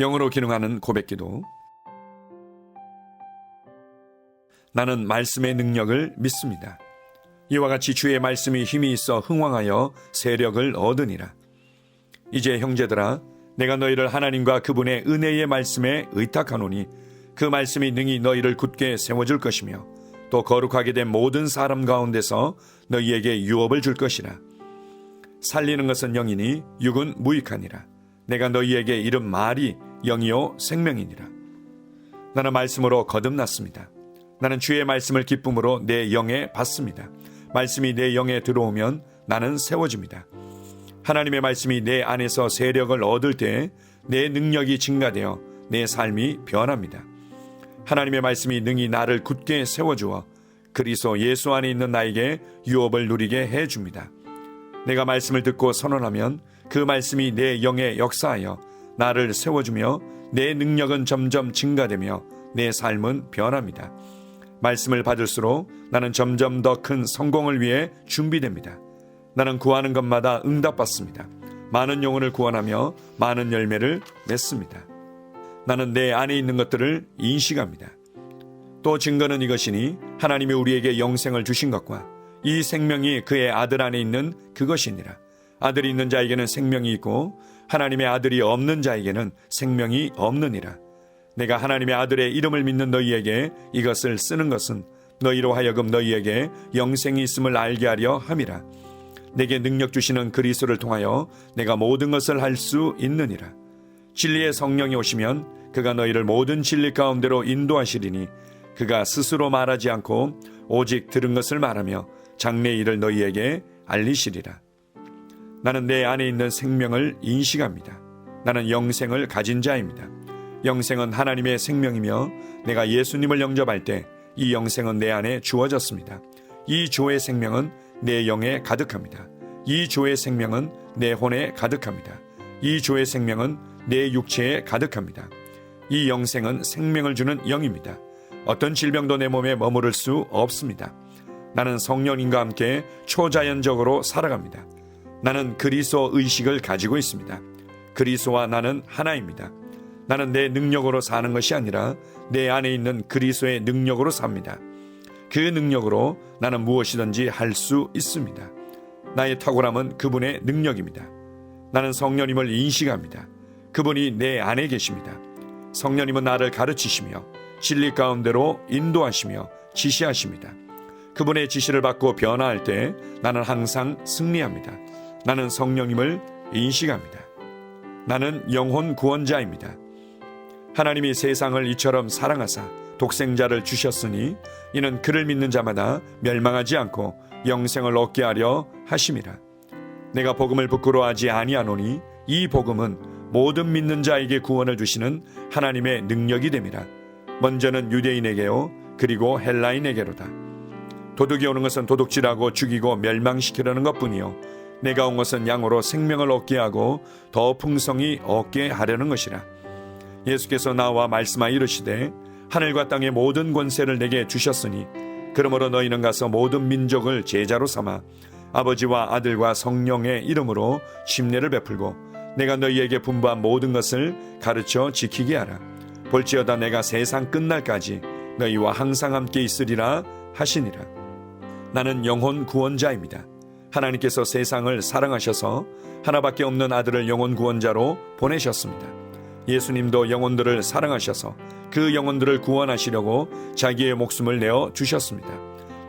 영어로 기능하는 고백기도 나는 말씀의 능력을 믿습니다. 이와 같이 주의 말씀이 힘이 있어 흥왕하여 세력을 얻으니라. 이제 형제들아 내가 너희를 하나님과 그분의 은혜의 말씀에 의탁하노니 그 말씀이 능히 너희를 굳게 세워줄 것이며 또 거룩하게 된 모든 사람 가운데서 너희에게 유업을 줄 것이라. 살리는 것은 영이니 육은 무익하니라. 내가 너희에게 이른 말이 영이요 생명이니라. 나는 말씀으로 거듭났습니다. 나는 주의 말씀을 기쁨으로 내 영에 받습니다. 말씀이 내 영에 들어오면 나는 세워집니다. 하나님의 말씀이 내 안에서 세력을 얻을 때 내 능력이 증가되어 내 삶이 변합니다. 하나님의 말씀이 능히 나를 굳게 세워주어 그리스도 예수 안에 있는 나에게 유업을 누리게 해 줍니다. 내가 말씀을 듣고 선언하면 그 말씀이 내 영에 역사하여 나를 세워주며 내 능력은 점점 증가되며 내 삶은 변합니다. 말씀을 받을수록 나는 점점 더 큰 성공을 위해 준비됩니다. 나는 구하는 것마다 응답받습니다. 많은 영혼을 구원하며 많은 열매를 맺습니다. 나는 내 안에 있는 것들을 인식합니다. 또 증거는 이것이니 하나님이 우리에게 영생을 주신 것과 이 생명이 그의 아들 안에 있는 그것이니라. 아들이 있는 자에게는 생명이 있고 하나님의 아들이 없는 자에게는 생명이 없느니라. 내가 하나님의 아들의 이름을 믿는 너희에게 이것을 쓰는 것은 너희로 하여금 너희에게 영생이 있음을 알게 하려 함이라. 내게 능력 주시는 그리스도를 통하여 내가 모든 것을 할 수 있느니라. 진리의 성령이 오시면 그가 너희를 모든 진리 가운데로 인도하시리니 그가 스스로 말하지 않고 오직 들은 것을 말하며 장래 일을 너희에게 알리시리라. 나는 내 안에 있는 생명을 인식합니다. 나는 영생을 가진 자입니다. 영생은 하나님의 생명이며 내가 예수님을 영접할 때 이 영생은 내 안에 주어졌습니다. 이 조의 생명은 내 영에 가득합니다. 이 조의 생명은 내 혼에 가득합니다. 이 조의 생명은 내 육체에 가득합니다. 이 영생은 생명을 주는 영입니다. 어떤 질병도 내 몸에 머무를 수 없습니다. 나는 성령님과 함께 초자연적으로 살아갑니다. 나는 그리스도 의식을 가지고 있습니다. 그리스도와 나는 하나입니다. 나는 내 능력으로 사는 것이 아니라 내 안에 있는 그리스도의 능력으로 삽니다. 그 능력으로 나는 무엇이든지 할 수 있습니다. 나의 탁월함은 그분의 능력입니다. 나는 성령님을 인식합니다. 그분이 내 안에 계십니다. 성령님은 나를 가르치시며 진리 가운데로 인도하시며 지시하십니다. 그분의 지시를 받고 변화할 때 나는 항상 승리합니다. 나는 성령님을 인식합니다. 나는 영혼 구원자입니다. 하나님이 세상을 이처럼 사랑하사 독생자를 주셨으니 이는 그를 믿는 자마다 멸망하지 않고 영생을 얻게 하려 하심이라. 내가 복음을 부끄러워하지 아니하노니 이 복음은 모든 믿는 자에게 구원을 주시는 하나님의 능력이 됨이라. 먼저는 유대인에게요 그리고 헬라인에게로다. 도둑이 오는 것은 도둑질하고 죽이고 멸망시키려는 것뿐이요 내가 온 것은 양으로 생명을 얻게 하고 더 풍성히 얻게 하려는 것이라. 예수께서 나와 말씀하여 이르시되 하늘과 땅의 모든 권세를 내게 주셨으니 그러므로 너희는 가서 모든 민족을 제자로 삼아 아버지와 아들과 성령의 이름으로 침례를 베풀고 내가 너희에게 분부한 모든 것을 가르쳐 지키게 하라. 볼지어다 내가 세상 끝날까지 너희와 항상 함께 있으리라 하시니라. 나는 영혼 구원자입니다. 하나님께서 세상을 사랑하셔서 하나밖에 없는 아들을 영혼 구원자로 보내셨습니다. 예수님도 영혼들을 사랑하셔서 그 영혼들을 구원하시려고 자기의 목숨을 내어 주셨습니다.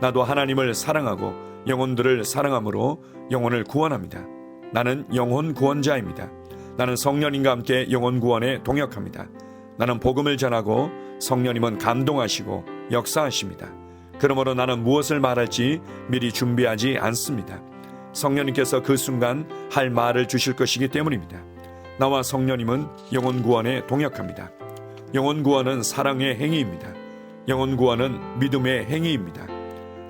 나도 하나님을 사랑하고 영혼들을 사랑함으로 영혼을 구원합니다. 나는 영혼 구원자입니다. 나는 성령님과 함께 영혼 구원에 동역합니다. 나는 복음을 전하고 성령님은 감동하시고 역사하십니다. 그러므로 나는 무엇을 말할지 미리 준비하지 않습니다. 성령님께서 그 순간 할 말을 주실 것이기 때문입니다. 나와 성령님은 영혼 구원에 동역합니다. 영혼 구원은 사랑의 행위입니다. 영혼 구원은 믿음의 행위입니다.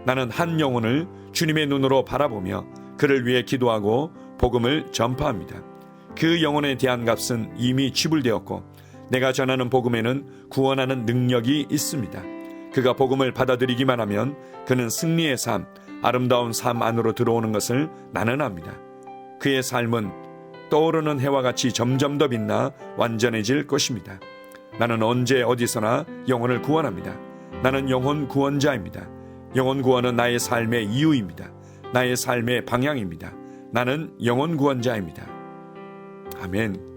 나는 한 영혼을 주님의 눈으로 바라보며 그를 위해 기도하고 복음을 전파합니다. 그 영혼에 대한 값은 이미 지불되었고 내가 전하는 복음에는 구원하는 능력이 있습니다. 그가 복음을 받아들이기만 하면 그는 승리의 삶, 아름다운 삶 안으로 들어오는 것을 나는 압니다. 그의 삶은 떠오르는 해와 같이 점점 더 빛나 완전해질 것입니다. 나는 언제 어디서나 영혼을 구원합니다. 나는 영혼 구원자입니다. 영혼 구원은 나의 삶의 이유입니다. 나의 삶의 방향입니다. 나는 영혼 구원자입니다. 아멘.